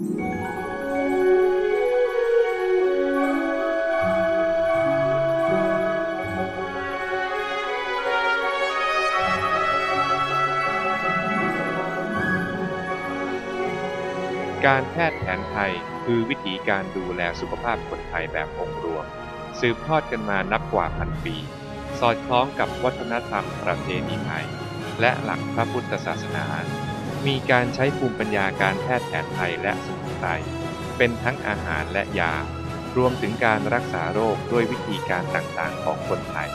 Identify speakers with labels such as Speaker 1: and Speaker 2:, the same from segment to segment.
Speaker 1: การแพทย์แผนไทยคือวิธีการดูแลสุขภาพคนไทยแบบองค์รวม สืบทอดกันมานับกว่าพันปี สอดคล้องกับวัฒนธรรมประเพณีไทย และหลักพระพุทธศาสนา มีการใช้ภูมิปัญญาการแพทย์แผนไทยและสมุนไพรเป็นทั้งอาหารและยา รวมถึงการรักษาโรคด้วยวิธีการต่างๆของคนไทย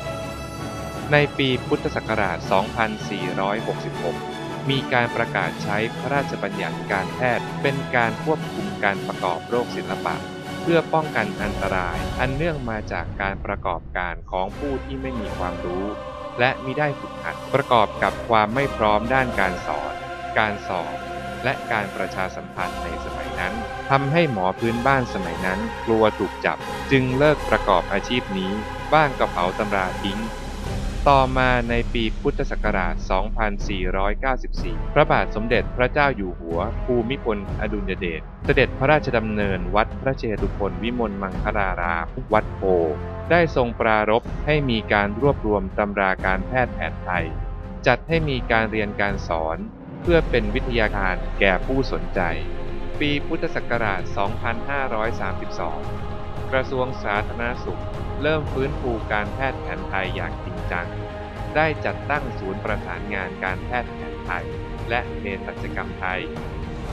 Speaker 1: ในปีพุทธศักราช 2466 มีการประกาศใช้พระราชบัญญัติการแพทย์เป็นการควบคุมการประกอบโรคศิลปะ เพื่อป้องกันอันตรายอันเนื่องมาจากการประกอบการของผู้ที่ไม่มีความรู้ และมิได้ฝึกหัดประกอบกับความไม่พร้อมด้านการสอน การสอบ และการประชาสัมพันธ์ในสมัยนั้นทำให้หมอพื้นบ้านสมัยนั้นกลัวถูกจับ จึงเลิกประกอบอาชีพนี้ บ้างกระเป๋าตำราทิ้ง ต่อมาในปีพุทธศักราช 2494 พระบาทสมเด็จพระเจ้าอยู่หัว ภูมิพลอดุลยเดช เสด็จพระราชดำเนินวัดพระเชตุพนวิมลมังคลารามวัดโพได้ทรงปรารภให้มีการรวบรวมตำราการแพทย์แผนไทย จัดให้มีการเรียนการสอน พื่อเป็นวิทยาการแก่ผู้สนใจ ปีพุทธศักราช 2532 กระทรวงสาธารณสุข เริ่มฟื้นฟูการแพทย์แผนไทยอย่างจริงจัง ได้จัดตั้งศูนย์ประสานงานการแพทย์แผนไทย และเภสัชกรรมไทย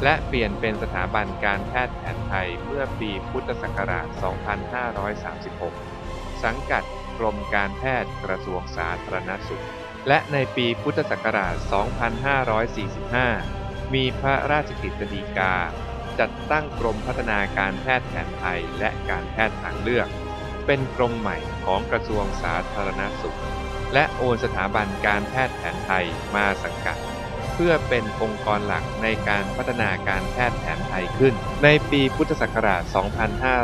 Speaker 1: และเปลี่ยนเป็นสถาบันการแพทย์แผนไทยเมื่อปีพุทธศักราช 2536 สังกัดกรมการแพทย์กระทรวงสาธารณสุข และในปีพุทธศักราช 2545 มีพระราชกฤษฎีกา จัดตั้งกรมพัฒนาการแพทย์แผนไทยและการแพทย์ทางเลือก เป็นกรมใหม่ของกระทรวงสาธารณสุข และโอนสถาบันการแพทย์แผนไทยมาสังกัด พื่อเป็นองค์กรหลักในการพัฒนาการแพทย์แผนไทยขึ้น ในปีพุทธศักราช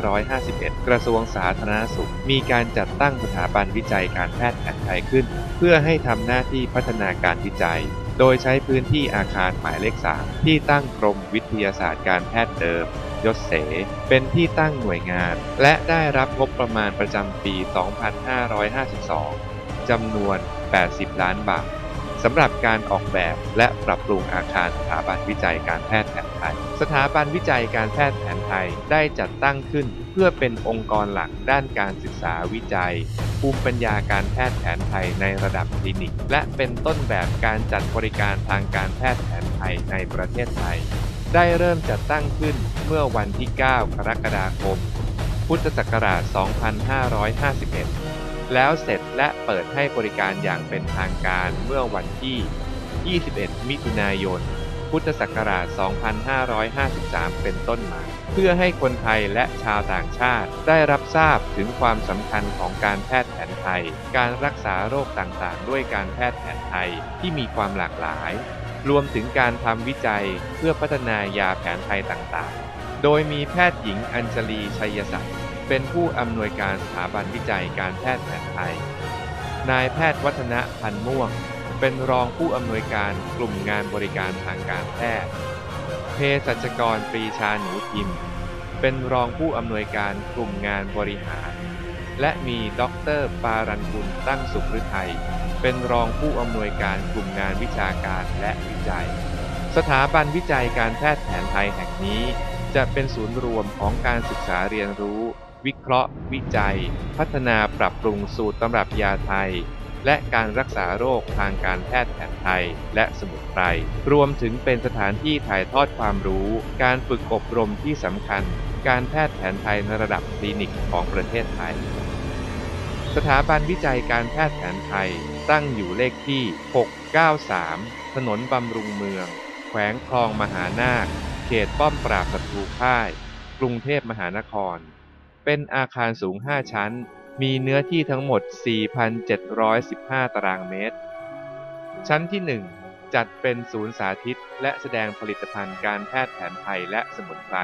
Speaker 1: 2551 กระทรวงสาธารณสุข มีการจัดตั้งสถาบันวิจัยการแพทย์แผนไทยขึ้น เพื่อให้ทำหน้าที่พัฒนาการวิจัย โดยใช้พื้นที่อาคารหมายเลข 3 ที่ตั้งกรมวิทยาศาสตร์การแพทย์เดิมยศเส เป็นที่ตั้งหน่วยงาน และได้รับงบประมาณประจำปี 2552 จำนวน 80 ล้านบาท สำหรับการออกแบบและปรับปรุงอาคารสถาบันวิจัยการแพทย์แผนไทย สถาบันวิจัยการแพทย์แผนไทยได้จัดตั้งขึ้น เพื่อเป็นองค์กรหลักด้านการศึกษาวิจัย ภูมิปัญญาการแพทย์แผนไทยในระดับคลินิก และเป็นต้นแบบการจัดบริการทางการแพทย์แผนไทยในประเทศไทย ได้เริ่มจัดตั้งขึ้นเมื่อวันที่ 9 กรกฎาคม พุทธศักราช 2551 แล้วเสร็จและเปิดให้บริการอย่างเป็นทางการเมื่อวันที่ 21 มิถุนายน พุทธศักราช 2553 เป็นต้นมา เพื่อให้คนไทยและชาวต่างชาติได้รับทราบถึงความสำคัญของการแพทย์แผนไทย การรักษาโรคต่างๆ ด้วยการแพทย์แผนไทยที่มีความหลากหลาย รวมถึงการทำวิจัยเพื่อพัฒนายาแผนไทยต่างๆ โดยมีแพทย์หญิงอัญชลีชัยศักดิ์ เป็นผู้อำนวยการสถาบันวิจัยการแพทย์แผนไทย นายแพทย์วัฒนะพันม่วง เป็นรองผู้อำนวยการกลุ่มงานบริการทางการแพทย์ เภสัชกรปรีชาหนูทิม เป็นรองผู้อำนวยการกลุ่มงานบริหาร และมีด็อกเตอร์ปารันกุลตั้งสุขฤทัย เป็นรองผู้อำนวยการกลุ่มงานวิชาการและวิจัย สถาบันวิจัยการแพทย์แผนไทยแห่งนี้จะเป็นศูนย์รวมของการศึกษาเรียนรู้ วิเคราะห์ วิจัย พัฒนาปรับปรุงสูตรตำรับยาไทย และการรักษาโรคทางการแพทย์แผนไทย และสมุนไพร รวมถึงเป็นสถานที่ถ่ายทอดความรู้ การฝึกอบรมที่สำคัญ การแพทย์แผนไทยในระดับคลินิกของประเทศไทย สถาบันวิจัยการแพทย์แผนไทย ตั้งอยู่เลขที่ 693 ถนนบำรุงเมือง แขวงคลองมหานาค เขตป้อมปราบศัตรูพ่าย กรุงเทพมหานคร เป็นอาคารสูง 5 ชั้น มีเนื้อที่ทั้งหมด 4,715 ตารางเมตร ชั้นที่ 1 จัดเป็นศูนย์สาธิต และแสดงผลิตภัณฑ์การแพทย์แผนไทยและสมุนไพร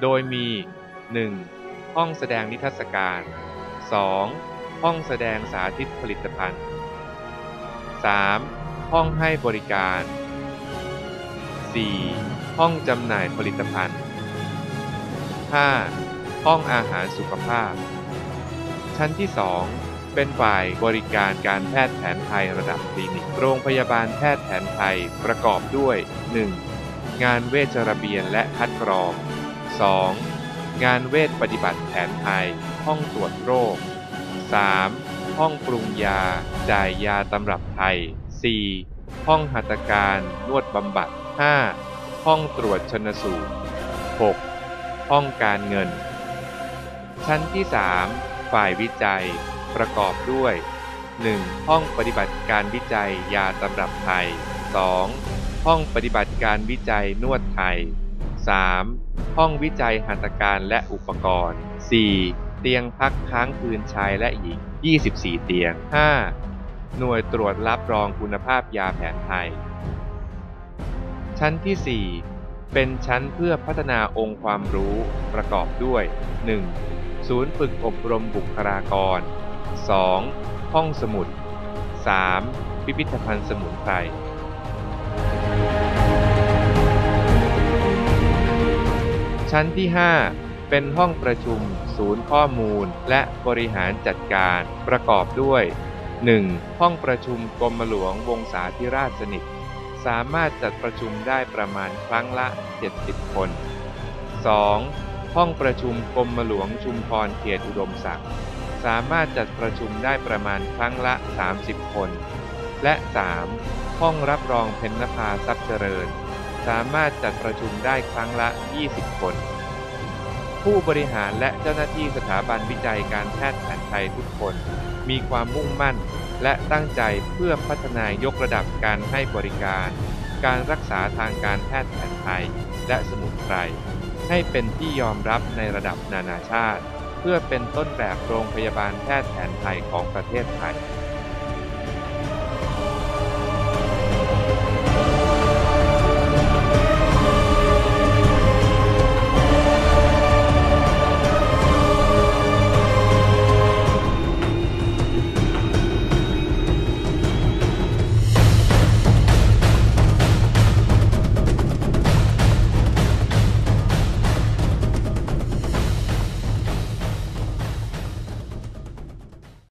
Speaker 1: โดยมี 1. ห้องแสดงนิทรรศการ 2. ห้องแสดงสาธิตผลิตภัณฑ์ 3. ห้องให้บริการ 4. ห้องจำหน่ายผลิตภัณฑ์ 5. ห้องอาหารสุขภาพ ชั้นที่ 2 เป็นฝ่ายบริการการแพทย์แผนไทยระดับคลินิก โรงพยาบาลแพทย์แผนไทยประกอบด้วย 1. งานเวชระเบียนและคัดกรอง 2. งานเวชปฏิบัติแผนไทย ห้องตรวจโรค 3. ห้องปรุงยา จ่ายยาตำรับไทย 4. ห้องหัตถการนวดบำบัด 5. ห้องตรวจชนสูตร 6. ห้องการเงิน ชั้นที่ 3 ฝ่ายวิจัย ประกอบด้วย 1. ห้องปฏิบัติการวิจัยยาตำรับไทย 2. ห้องปฏิบัติการวิจัยนวดไทย 3. ห้องวิจัยหัตถการและอุปกรณ์ 4. เตียงพักค้างคืนชายและหญิง 24 เตียง 5. หน่วยตรวจรับรองคุณภาพยาแผนไทย ชั้นที่ 4 เป็นชั้นเพื่อพัฒนาองค์ความรู้ประกอบด้วย 1. ศูนย์ฝึกอบรมบุคลากร 2. ห้องสมุด 3. พิพิธภัณฑ์สมุนไพรชั้นที่ 5 เป็นห้องประชุม ศูนย์ข้อมูล และบริหารจัดการประกอบด้วย 1. ห้องประชุมกรมหลวงวงศาธิราชสนิท สามารถจัดประชุมได้ประมาณครั้งละ 70 คน 2. ห้องประชุมกรมหลวงชุมพรเขตอุดมศักดิ์ สามารถจัดประชุมได้ประมาณครั้งละ 30 คน และ 3. ห้องรับรองเพนนภาทรัพย์เจริญ สามารถจัดประชุมได้ครั้งละ 20 คน ผู้บริหารและเจ้าหน้าที่สถาบันวิจัยการแพทย์แผนไทยทุกคน มีความมุ่งมั่นและตั้งใจเพื่อพัฒนายกระดับการให้บริการ การรักษาทางการแพทย์แผนไทย และสมุนไพร ให้เป็นที่ยอมรับในระดับนานาชาติ เพื่อเป็นต้นแบบโรงพยาบาลแพทย์แผนไทยของประเทศไทย